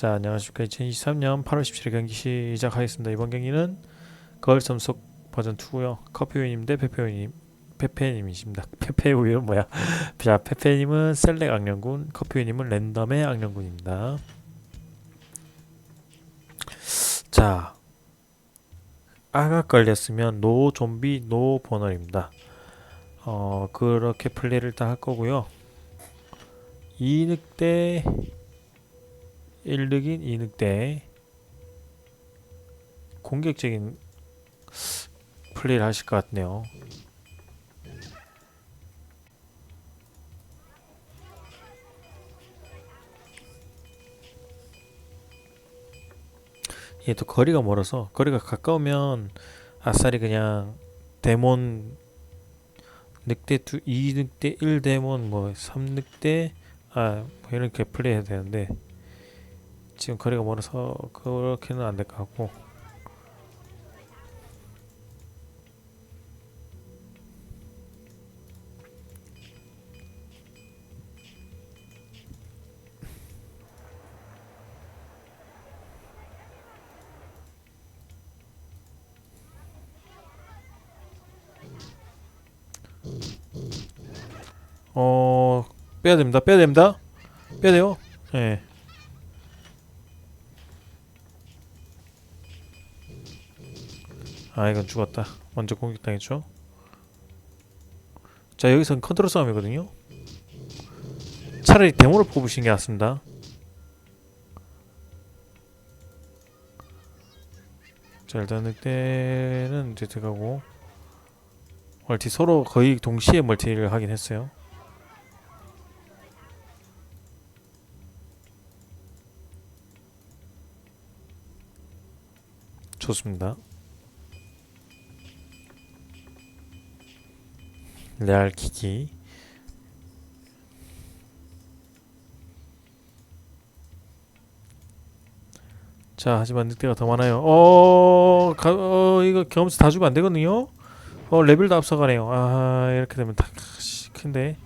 자, 안녕하십니까. 2023년 8월 17일 경기 시작하겠습니다. 이번 경기는 거울 점속 버전 2고요. 커피우님 대 페페우님, 페페님이십니다. 페페우는 뭐야? 자, 페페님은 셀렉 악령군, 커피우님은 랜덤의 악령군입니다. 자, 아가 걸렸으면 노 좀비 노 버널입니다. 어, 그렇게 플레이를 다 할 거고요. 이늑대 1늑인 2늑대 공격적인 플레이를 하실 것 같네요. 이게 또 거리가 멀어서 거리가 가까우면 아싸리 그냥 데몬 늑대 두 2늑대 1데몬 뭐 3늑대 아뭐 이렇게 플레이 해야 되는데 지금 거리가 멀어서 그렇게는 안 될 것 같고. 어 빼야 됩니다. 빼야 됩니다. 빼야 돼요? 예 아 이건 죽었다. 먼저 공격당했죠. 자 여기선 컨트롤 싸움이거든요. 차라리 데모를 뽑으신 게 낫습니다. 자 일단 늑대는 이제 들어가고 멀티 서로 거의 동시에 멀티를 하긴 했어요. 좋습니다 레알 키키 자 하지만 늑대가 더 많아요. 어, 가, 어 이거 경험치 다 주면 안 되거든요? 어 레벨도 앞서가네요. 아 이렇게 되면 다 씨, 큰데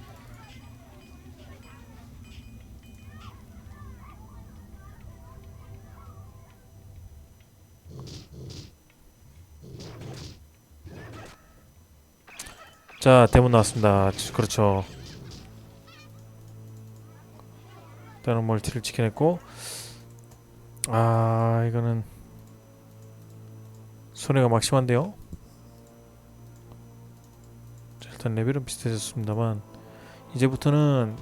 자 대문 나왔습니다. 그렇죠. 일단은 멀티를 지켜냈고 아 이거는 손해가 막심한데요? 자, 일단 레벨은 비슷해졌습니다만 이제부터는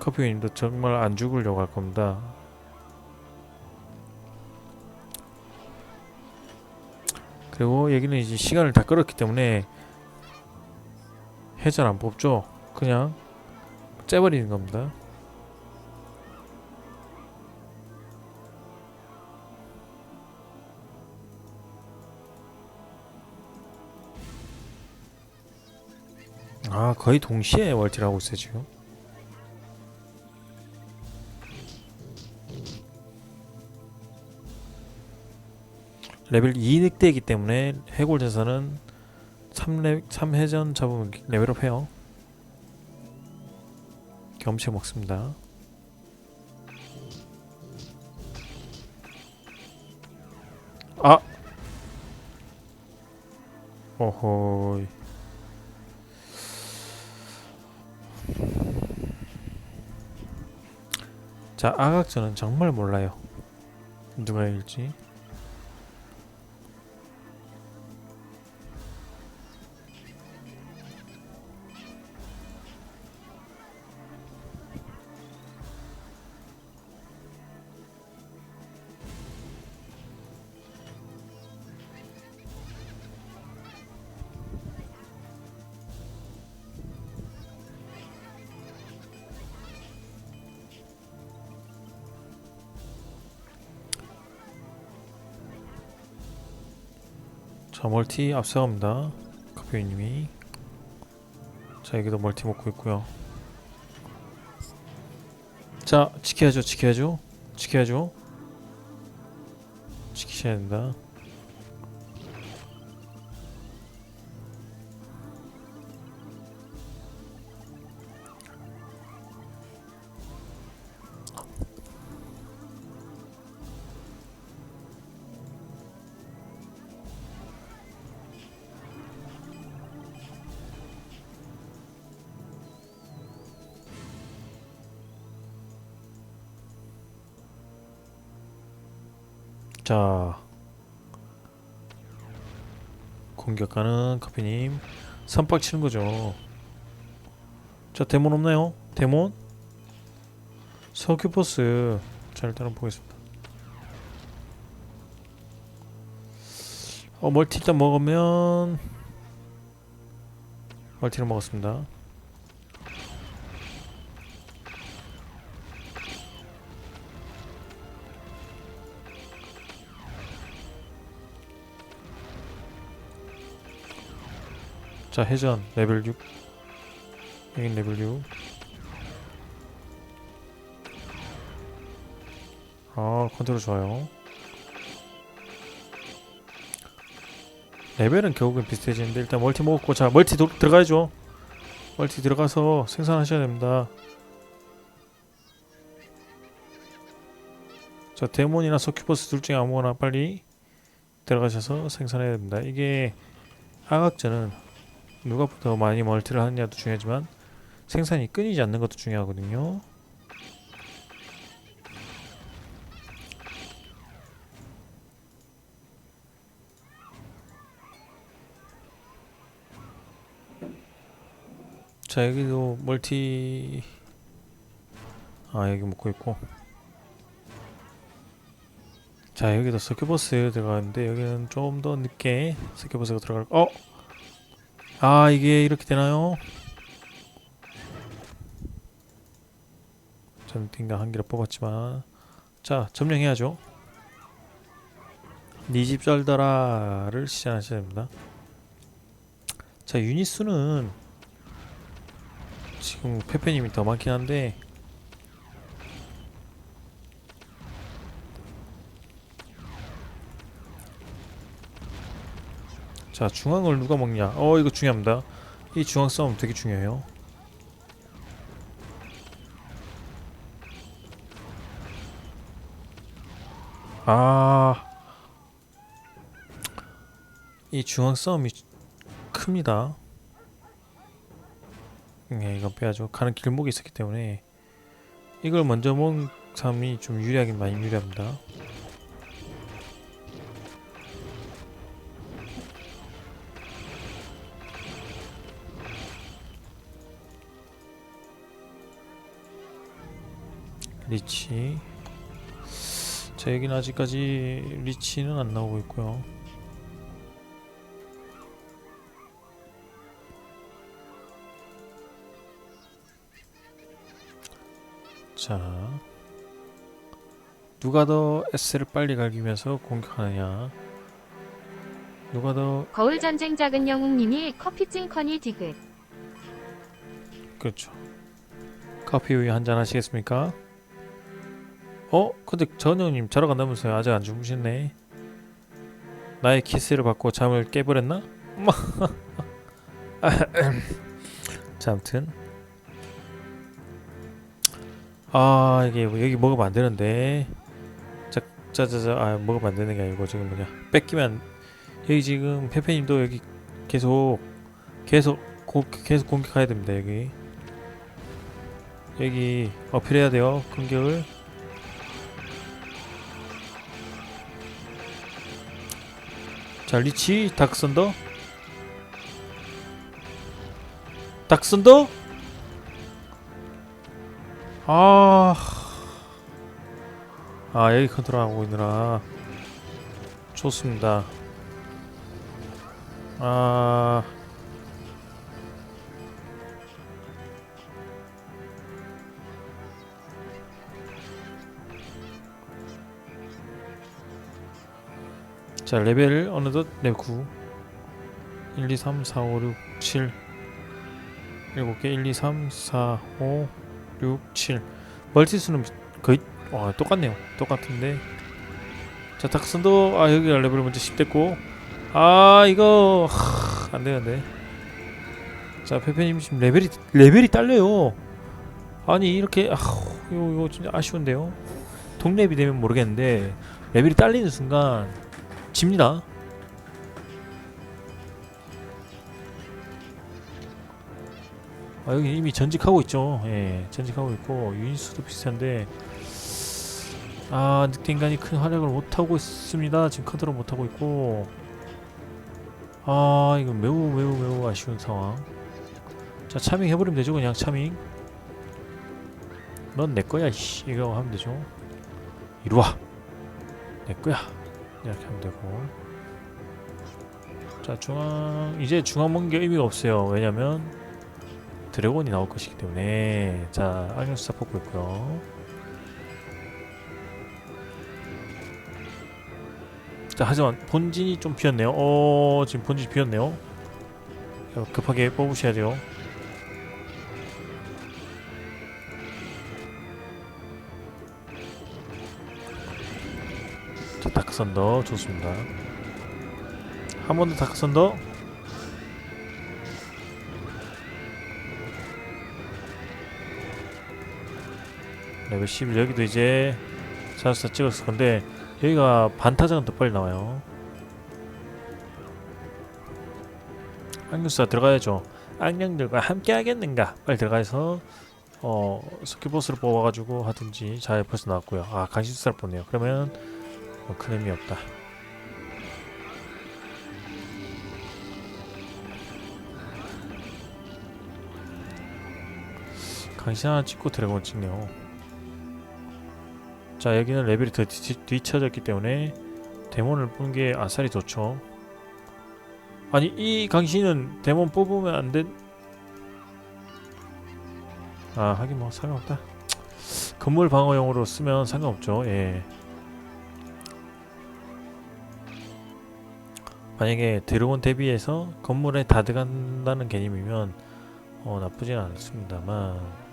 커피님도 정말 안 죽으려고 할 겁니다. 그리고 여기는 이제 시간을 다 끌었기 때문에 해잘 안 뽑죠? 그냥 째버리는 겁니다. 아 거의 동시에 하고 있어요 지금. 레벨 2 늑대이기 때문에 해골 대사는 3레, 3회전 잡으면 레벨업 해요. 겸체 먹습니다. 아! 오호이. 자 아각전은 정말 몰라요. 누가 일지 자 멀티 앞서갑니다. 커피님이. 자 여기도 멀티 먹고 있고요. 자 지켜야죠 지켜야죠. 지켜야죠. 지키셔야 된다 자 공격하는 커피님 선박 치는 거죠. 자 데몬 없나요? 데몬? 서큐버스 자 일단은 보겠습니다. 어 멀티 일단 먹으면 멀티를 먹었습니다. 자 회전 레벨 6 여긴 레벨 6 아, 컨트롤 좋아요. 레벨은 결국엔 비슷해지는데 일단 멀티 먹었고 자 멀티 도, 들어가야죠. 멀티 들어가서 생산하셔야 됩니다. 자 데몬이나 서큐버스 둘 중에 아무거나 빨리 들어가셔서 생산해야 됩니다. 이게 하각전은 누가 더 많이 멀티를 하느냐도 중요하지만 생산이 끊이지 않는 것도 중요하거든요. 자 여기도 멀티 아 여기 먹고 있고 자 여기도 서큐버스 들어가는데 여기는 좀 더 늦게 서큐버스가 들어갈 어? 아 이게 이렇게 되나요? 전 딩가 한 개를 뽑았지만. 자 점령해야죠. 니집 썰더라를 시전하셔야 됩니다. 자 유닛 수는 지금 페페님이 더 많긴 한데 자 중앙을 누가 먹냐? 어 이거 중요합니다. 이 중앙 싸움 되게 중요해요. 아 이 중앙 싸움이 큽니다. 네, 이건 빼야죠. 가는 길목이 있었기 때문에 이걸 먼저 먹은 사람이 좀 유리하긴 많이 유리합니다. 리치 자 여기는 아직까지 리치는 안 나오고 있고요 자 누가 더 S를 빨리 갈기면서 공격하느냐 누가 더 거울 전쟁 작은 영웅님이 커피증 커니 디귿. 그렇죠 커피 우유 한잔 하시겠습니까? 어? 근데 전영님 자러 간다면서요. 아직 안 주무셨네. 나의 키스를 받고 잠을 깨버렸나? 자 아무튼. 아 이게 뭐 여기 먹으면 안 되는데. 자자자자. 아 먹으면 안 되는 게 아니고 지금 뭐냐 뺏기면. 여기 지금 페페님도 여기 계속 계속 고, 계속 공격해야 됩니다 여기. 여기 어필해야 돼요 공격을 자 리치 닥선더. 닥선더? 아, 아 여기 컨트롤하고 있느라. 좋습니다. 아, 자 레벨 어느덧 레벨 9 1, 2, 3, 4, 5, 6, 7 7개 1, 2, 3, 4, 5 6, 7 멀티수는 거의 와 똑같네요. 똑같은데. 자 닥슨도 아 여기 레벨 먼저 10 됐고. 아 이거 하, 안 되는데. 자 페페님 지금 레벨이 레벨이 딸려요. 아니 이렇게 아 이거, 이거 진짜 아쉬운데요. 동렙이 되면 모르겠는데 레벨이 딸리는 순간 집니다. 아 여기 이미 전직하고 있죠. 예, 전직하고 있고 유닛수도 비슷한데 아 늑대 인간이 큰 활약을 못하고 있습니다. 지금 카드로 못하고 있고. 아 이거 매우 매우 매우 아쉬운 상황. 자 차밍 해버리면 되죠 그냥 차밍. 넌 내 거야 씨. 이거 하면 되죠. 이리 와 내 거야 이렇게 하면 되고. 자 중앙 이제 중앙 먼게 의미가 없어요. 왜냐면 드래곤이 나올 것이기 때문에. 자 악령수사 뽑고 있고요. 자 하지만 본진이 좀 비었네요. 어 지금 본진이 비었네요. 자, 급하게 뽑으셔야 돼요 다크선더. 좋습니다. 한 번 더 다크선더. 레벨 11 여기도 이제 사수사 찍었을 건데 여기가 반타작은 더 빨리 나와요. 악령수사 들어가야죠. 악령들과 함께 하겠는가? 빨리 들어가서 어 스키보스를 뽑아가지고 하든지 자 벌써 나왔고요. 아 강신수사를 뽑네요. 그러면 뭐 큰 의미 없다. 강신 하나 찍고 드래곤 찍네요. 자 여기는 레벨이 더 뒤, 뒤쳐졌기 때문에 데몬을 뽑는 게 아싸리 좋죠. 아니 이 강신은 데몬 뽑으면 안 된... 아 하긴 뭐 상관없다. 건물 방어용으로 쓰면 상관없죠. 예 만약에 드래곤 대비해서 건물에 다 들어간다는 개념이면 어 나쁘진 않습니다만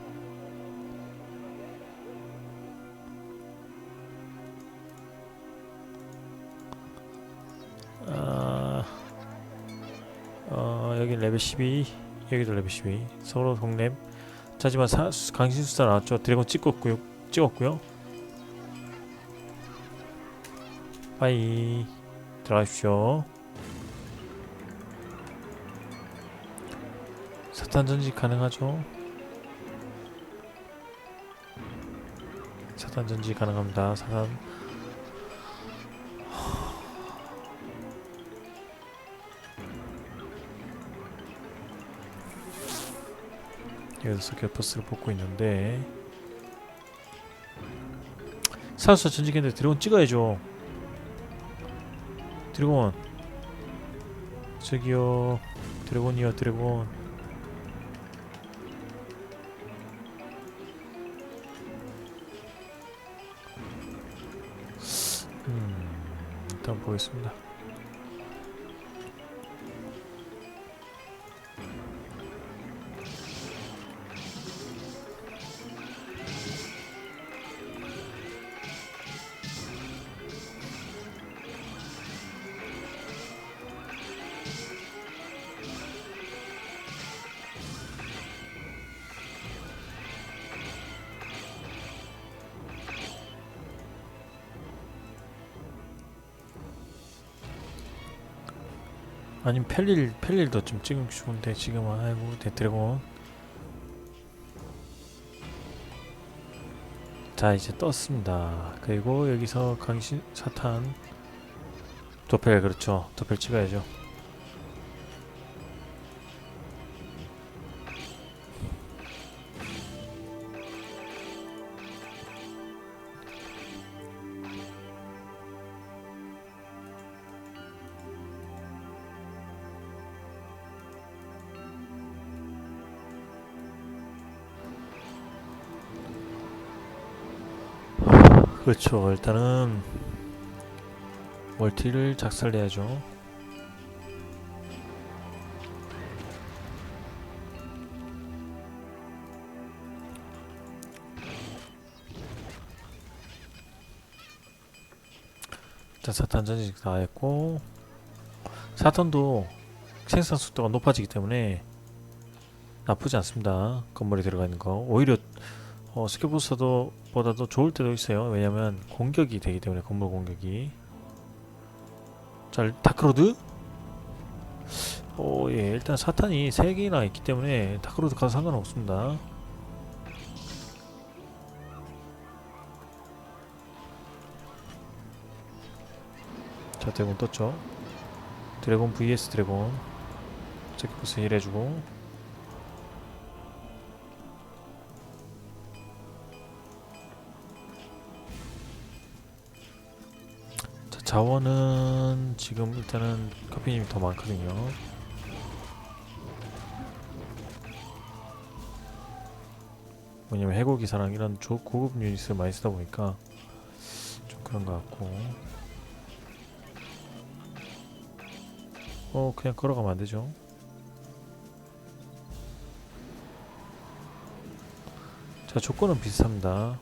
아, 어, 여기 레벨 12, 여기도 레벨 12. 서로 동랩. 하지만 사, 강신수사 나왔죠. 드래곤 찍었고요. 찍었고요. 빠이. 들어가십시오. 사탄 전지 가능하죠? 사탄 전지 가능합니다. 사탄 여기서 갤퍼스를 뽑고 있는데. 사수사 전직인데 드래곤 찍어야죠. 드래곤. 저기요. 드래곤이요 드래곤 보겠습니다 아니면 펠릴 펠릴도 좀 찍으면 좋은데 지금은 아이고 네, 데드래곤. 자 이제 떴습니다. 그리고 여기서 강신 사탄. 도펠 그렇죠. 도펠 찍어야죠 그렇죠. 일단은 멀티를 작살내야죠. 자 사탄 전직 다 했고 사탄도 생산 속도가 높아지기 때문에 나쁘지 않습니다. 건물에 들어가 있는 거. 오히려 어, 스킬부스터 보다도 좋을 때도 있어요 왜냐면 공격이 되기 때문에 건물 공격이 자 다크로드 오, 예, 일단 사탄이 3개나 있기 때문에 다크로드 가도 상관없습니다. 자, 드래곤 떴죠. 드래곤 vs 드래곤. 체크보스 1 해주고. 자 자원은 지금 일단은 커피님이 더 많거든요. 뭐냐면 해골기사랑 이런 조, 고급 유닛을 많이 쓰다 보니까 좀 그런 것 같고. 어 그냥 걸어가면 안 되죠. 자 조건은 비슷합니다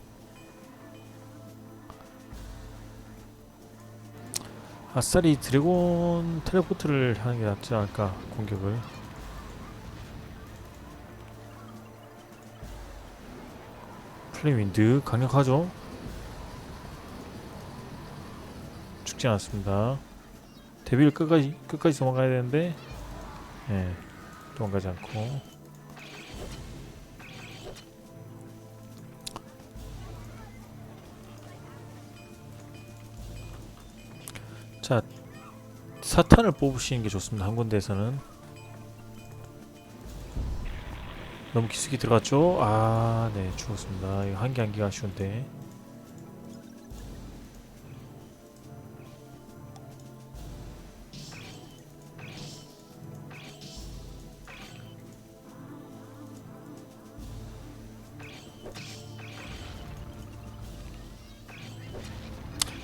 아싸리 드래곤 텔레포트를 하는 게 낫지 않을까 공격을. 플레임 윈드 강력하죠? 죽지 않았습니다. 데뷔를 끝까지 끝까지 도망가야 되는데 예 도망가지 않고 사탄을 뽑으시는 게 좋습니다 한 군데에서는 너무 깊숙이 들어갔죠? 아, 네, 죽었습니다. 이거 한 개 한 개가 아쉬운데.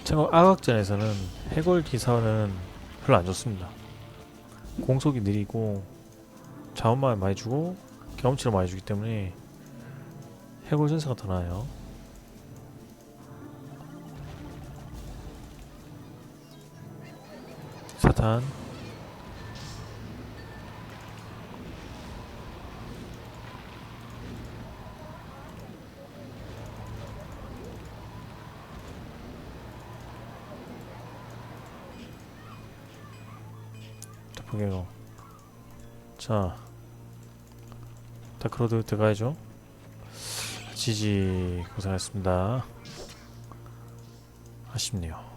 참고 악악전에서는 해골 기사는 별로 안 좋습니다. 공속이 느리고 자원만 많이 주고 경험치를 많이 주기 때문에 해골 전사가 더 나아요. 사탄 자 다크로드 들어가야죠. 지지 고생하셨습니다. 아쉽네요